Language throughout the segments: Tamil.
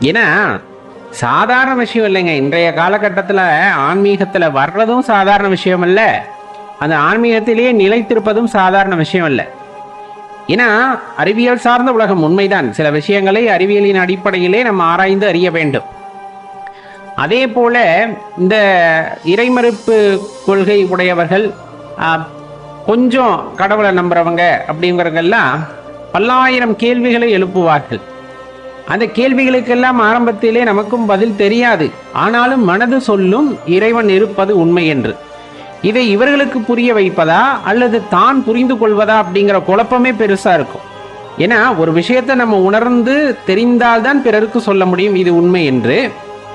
ஏன்னா சாதாரண விஷயம் இல்லைங்க. இன்றைய காலகட்டத்தில் ஆன்மீகத்தில் வர்றதும் சாதாரண விஷயம் இல்லை. அந்த ஆன்மீகத்திலேயே நிலைத்திருப்பதும் சாதாரண விஷயம் இல்லை. ஏன்னா அறிவியல் சார்ந்த உலகம் உண்மைதான். சில விஷயங்களை அறிவியலின் அடிப்படையிலே நம்ம ஆராய்ந்து அறிய வேண்டும். அதே போல இந்த இறைமறுப்பு கொள்கை உடையவர்கள் கொஞ்சம் கடவுளை நம்புறவங்க அப்படிங்கிறவங்கெல்லாம் பல்லாயிரம் கேள்விகளை எழுப்புவார்கள். அந்த கேள்விகளுக்கெல்லாம் ஆரம்பத்திலே நமக்கும் பதில் தெரியாது. ஆனாலும் மனது சொல்லும் இறைவன் இருப்பது உண்மை என்று. இதை இவர்களுக்கு புரிய வைப்பதா அல்லது தான் புரிந்து கொள்வதா அப்படிங்கிற குழப்பமே பெருசா இருக்கும். ஏன்னா ஒரு விஷயத்தை நம்ம உணர்ந்து தெரிந்தால்தான் பிறருக்கு சொல்ல முடியும் இது உண்மை என்று.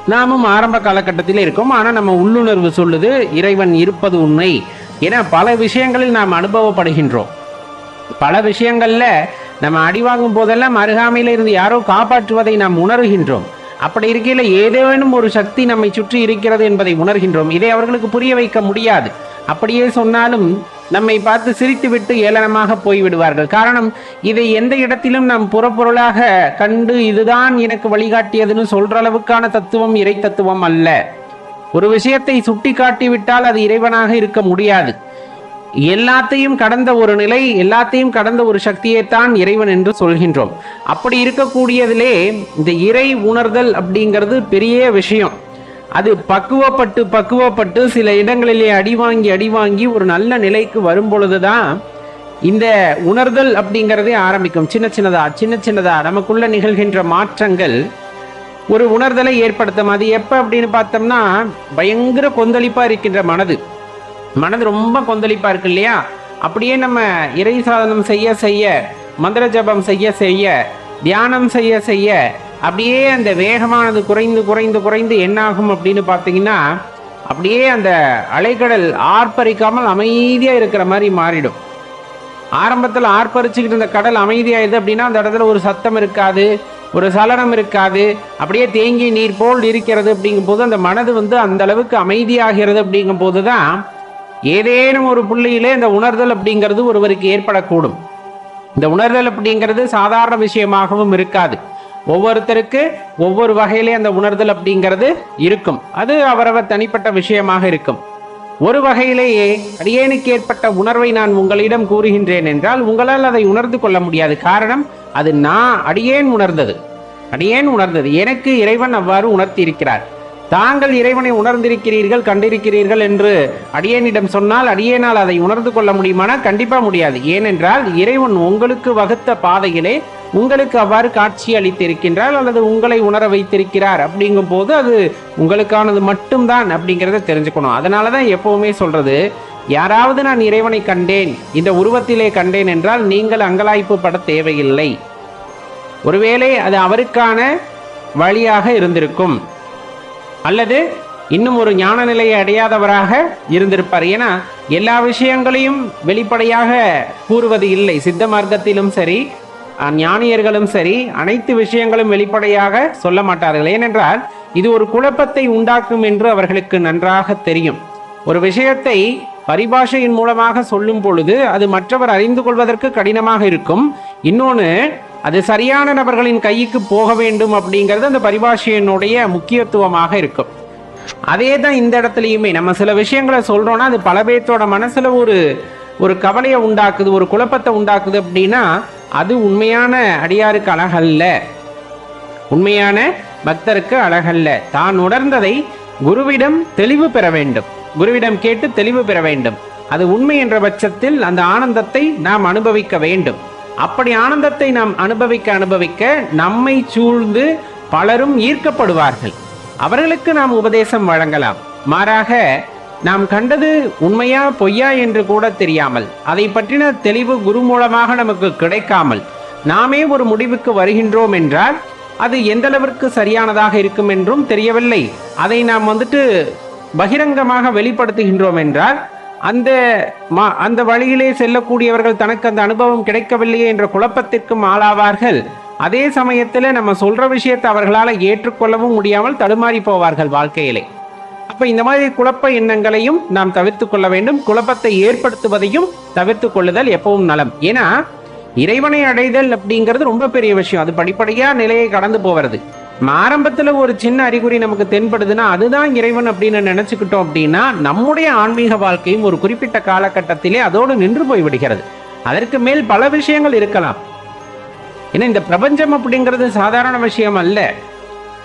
நாமும் ஆரம்ப காலகட்டத்தில் இருக்கோம். ஆனால் நம்ம உள்ளுணர்வு சொல்லுது இறைவன் இருப்பது உண்மை. ஏன்னா பல விஷயங்களில் நாம் அனுபவப்படுகின்றோம். பல விஷயங்களில் நம்ம அடிவாங்கும் போதெல்லாம் அருகாமையில் இருந்து யாரோ காப்பாற்றுவதை நாம் உணர்கின்றோம். அப்படி இருக்கையில் ஏதேனும் ஒரு சக்தி நம்மை சுற்றி இருக்கிறது என்பதை உணர்கின்றோம். இதை அவர்களுக்கு புரிய வைக்க முடியாது. அப்படியே சொன்னாலும் நம்மை பார்த்து சிரித்துவிட்டு ஏளனமாக போய்விடுவார்கள். காரணம் இதை எந்த இடத்திலும் நாம் புறப்பொருளாக கண்டு இதுதான் எனக்கு வழிகாட்டியதுன்னு சொல்ற அளவுக்கான தத்துவம் இறை தத்துவம் அல்ல. ஒரு விஷயத்தை சுட்டி காட்டிவிட்டால் அது இறைவனாக இருக்க முடியாது. எல்லாத்தையும் கடந்த ஒரு நிலை எல்லாத்தையும் கடந்த ஒரு சக்தியைத்தான் இறைவன் என்று சொல்கின்றோம். அப்படி இருக்கக்கூடியதிலே இந்த இறை உணர்தல் அப்படிங்கிறது பெரிய விஷயம். அது பக்குவப்பட்டு பக்குவப்பட்டு சில இடங்களிலே அடி வாங்கி ஒரு நல்ல நிலைக்கு வரும் பொழுதுதான் இந்த உணர்தல் அப்படிங்கிறதே ஆரம்பிக்கும். சின்ன சின்னதா சின்ன சின்னதா நமக்குள்ள நிகழ்கின்ற மாற்றங்கள் ஒரு உணர்தலை ஏற்படுத்தும். அது எப்போ அப்படின்னு பார்த்தோம்னா பயங்கர கொந்தளிப்பாக இருக்கின்ற மனது. மனது ரொம்ப கொந்தளிப்பா இருக்கு இல்லையா? அப்படியே நம்ம இறை சாதனம் செய்ய செய்ய மந்திர ஜபம் செய்ய செய்ய தியானம் செய்ய செய்ய அப்படியே அந்த வேகமானது குறைந்து குறைந்து குறைந்து என்னாகும் அப்படின்னு பார்த்தீங்கன்னா அப்படியே அந்த அலைக்கடல் ஆர்ப்பரிக்காமல் அமைதியாக இருக்கிற மாதிரி மாறிடும். ஆரம்பத்தில் ஆர்ப்பரிச்சுக்கிட்டு இருந்த கடல் அமைதியாயுது அப்படின்னா அந்த இடத்துல ஒரு சத்தம் இருக்காது ஒரு சலனம் இருக்காது அப்படியே தேங்கி நீர் போல் இருக்கிறது அப்படிங்கும் போது அந்த மனது வந்து அந்த அளவுக்கு அமைதியாகிறது அப்படிங்கும் போது தான் ஏதேனும் ஒரு புள்ளியிலே இந்த உணர்தல் அப்படிங்கிறது ஒருவருக்கு ஏற்படக்கூடும். இந்த உணர்தல் அப்படிங்கிறது சாதாரண விஷயமாகவும் இருக்காது. ஒவ்வொருத்தருக்கு ஒவ்வொரு வகையிலே அந்த உணர்தல் அப்படிங்கிறது இருக்கும். அது அவரவர் தனிப்பட்ட விஷயமாக இருக்கும். ஒரு வகையிலேயே அடியேனுக்கு ஏற்பட்ட உணர்வை நான் உங்களிடம் கூறுகின்றேன் என்றால் உங்களால் அதை உணர்ந்து கொள்ள முடியாது. காரணம் அது நான் அடியேன் உணர்ந்தது. அடியேன் உணர்ந்தது. எனக்கு இறைவன் அவ்வாறு உணர்த்தி இருக்கிறார் தாங்கள் இறைவனை உணர்ந்திருக்கிறீர்கள் கண்டிருக்கிறீர்கள் என்று அடியேனிடம் சொன்னால் அடியேனால் அதை உணர்ந்து கொள்ள முடியுமானால் கண்டிப்பாக முடியாது. ஏனென்றால் இறைவன் உங்களுக்கு வகுத்த பாதையிலே உங்களுக்கு அவ்வாறு காட்சி அளித்திருக்கின்றார் அல்லது உங்களை உணர வைத்திருக்கிறார். அப்படிங்கும் போது அது உங்களுக்கானது மட்டும்தான் அப்படிங்கிறத தெரிஞ்சுக்கணும். அதனால தான் எப்பவுமே சொல்றது யாராவது நான் இறைவனை கண்டேன் இந்த உருவத்திலே கண்டேன் என்றால் நீங்கள் அங்கலாய்ப்பு பட தேவையில்லை. ஒருவேளை அது அவருக்கான வழியாக இருந்திருக்கும். அல்லது இன்னும் ஒரு ஞான நிலையை அடையாதவராக இருந்திருப்பார். ஏன்னா எல்லா விஷயங்களையும் வெளிப்படையாக கூறுவது இல்லை. சித்த மார்க்கத்திலும் சரி ஞானியர்களும் சரி அனைத்து விஷயங்களும் வெளிப்படையாக சொல்ல மாட்டார்கள். ஏனென்றால் இது ஒரு குழப்பத்தை உண்டாக்கும் என்று அவர்களுக்கு நன்றாக தெரியும். ஒரு விஷயத்தை பரிபாஷையின் மூலமாக சொல்லும் பொழுது அது மற்றவர் அறிந்து கொள்வதற்கு கடினமாக இருக்கும். இன்னொன்று அது சரியான நபர்களின் கைக்கு போக வேண்டும் அப்படிங்கிறது அந்த பரிபாஷையினுடைய முக்கியத்துவமாக இருக்கும். அதே தான் இந்த இடத்துலையுமே நம்ம சில விஷயங்களை சொல்கிறோன்னா அது பல பேர்த்தோட மனசில் ஒரு ஒரு கவலையை உண்டாக்குது ஒரு குழப்பத்தை உண்டாக்குது அப்படின்னா அது உண்மையான அடியாருக்கு அழகல்ல. உண்மையான பக்தருக்கு அழகல்ல. தான் உணர்ந்ததை குருவிடம் தெளிவு பெற வேண்டும். குருவிடம் கேட்டு தெளிவு பெற வேண்டும். அது உண்மை என்ற பட்சத்தில் அந்த ஆனந்தத்தை நாம் அனுபவிக்க வேண்டும். அப்படி ஆனந்தத்தை நாம் அனுபவிக்க அனுபவிக்க நம்மை சூழ்ந்து பலரும் ஈர்க்கப்படுவார்கள். அவர்களுக்கு நாம் உபதேசம் வழங்கலாம். மாறாக நாம் கண்டது உண்மையா பொய்யா என்று கூட தெரியாமல் அதை பற்றின தெளிவு குரு மூலமாக நமக்கு கிடைக்காமல் நாமே ஒரு முடிவுக்கு வருகின்றோம் என்றால் அது எந்தளவிற்கு சரியானதாக இருக்கும் என்றும் தெரியவில்லை. அதை நாம் வந்துட்டு பகிரங்கமாக வெளிப்படுத்துகின்றோம் என்றால் அந்த மா- அந்த வழியிலே செல்லக்கூடியவர்கள் தனக்கு அந்த அனுபவம் கிடைக்கவில்லையே என்ற குழப்பத்திற்கும் ஆளாவார்கள். அதே சமயத்தில் நம்ம சொல்ற விஷயத்தை அவர்களால் ஏற்றுக்கொள்ளவும் முடியாமல் தடுமாறி போவார்கள் வாழ்க்கையிலே. அப்ப இந்த மாதிரி குழப்ப எண்ணங்களையும் நாம் தவிர்த்து கொள்ள வேண்டும். குழப்பத்தை ஏற்படுத்துவதையும் தவிர்த்து கொள்ளுதல் எப்பவும் நலம். ஏன்னா இறைவனை அடைதல் அப்படிங்கிறது ரொம்ப பெரிய விஷயம். அது படிப்படியாக நிலையை கடந்து போவது ஆரம்பத்தில் ஒரு சின்ன அறிகுறி நமக்கு தென்படுதுன்னா அதுதான் இறைவன் அப்படின்னு நினச்சிக்கிட்டோம் அப்படின்னா நம்முடைய ஆன்மீக வாழ்க்கையும் ஒரு குறிப்பிட்ட காலகட்டத்திலே அதோடு நின்று போய் விடுகிறது அதற்கு மேல் பல விஷயங்கள் இருக்கலாம். ஏன்னா இந்த பிரபஞ்சம் அப்படிங்கிறது சாதாரண விஷயம் அல்ல.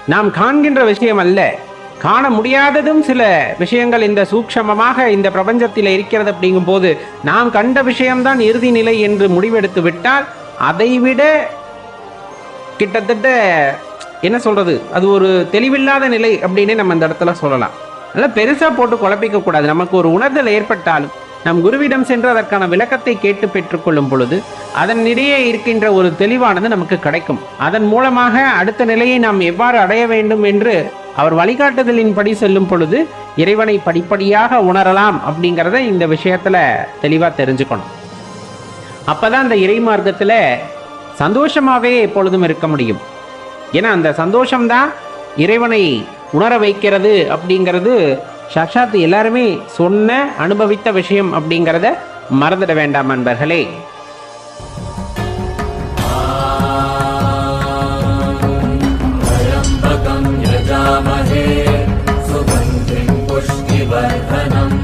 நாம் காண்கின்ற விஷயம் அல்ல. காண முடியாததும் சில விஷயங்கள் இந்த சூக்ஷமமாக இந்த பிரபஞ்சத்தில் இருக்கிறது அப்படிங்கும் போது நாம் கண்ட விஷயம்தான் இறுதி நிலை என்று முடிவெடுத்து விட்டால் அதைவிட கிட்டத்தட்ட என்ன சொல்றது? அது ஒரு தெளிவில்லாத நிலை அப்படின்னே நம்ம இந்த இடத்துல சொல்லலாம். அதனால பெருசா போட்டு குழப்பிக்க கூடாது. நமக்கு ஒரு உணர்தல் ஏற்பட்டாலும் நம் குருவிடம் சென்று அதற்கான விளக்கத்தை கேட்டு பெற்றுக்கொள்ளும் பொழுது அதன் இடையே இருக்கின்ற ஒரு தெளிவானது நமக்கு கிடைக்கும். அதன் மூலமாக அடுத்த நிலையை நாம் எவ்வாறு அடைய வேண்டும் என்று அவர் வழிகாட்டுதலின்படி செல்லும் பொழுது இறைவனை படிப்படியாக உணரலாம் அப்படிங்கிறத இந்த விஷயத்துல தெளிவா தெரிஞ்சுக்கணும். அப்பதான் அந்த இறை மார்க்கத்தில் சந்தோஷமாவே எப்பொழுதும் இருக்க முடியும். ஏன்னா அந்த சந்தோஷம்தான் இறைவனை உணர வைக்கிறது அப்படிங்கிறது சாட்சாத் எல்லாருமே சொன்ன அனுபவித்த விஷயம் அப்படிங்கிறத மறந்துட வேண்டாம் நண்பர்களே சுகந்திம் புஷ்டிவர்தனம்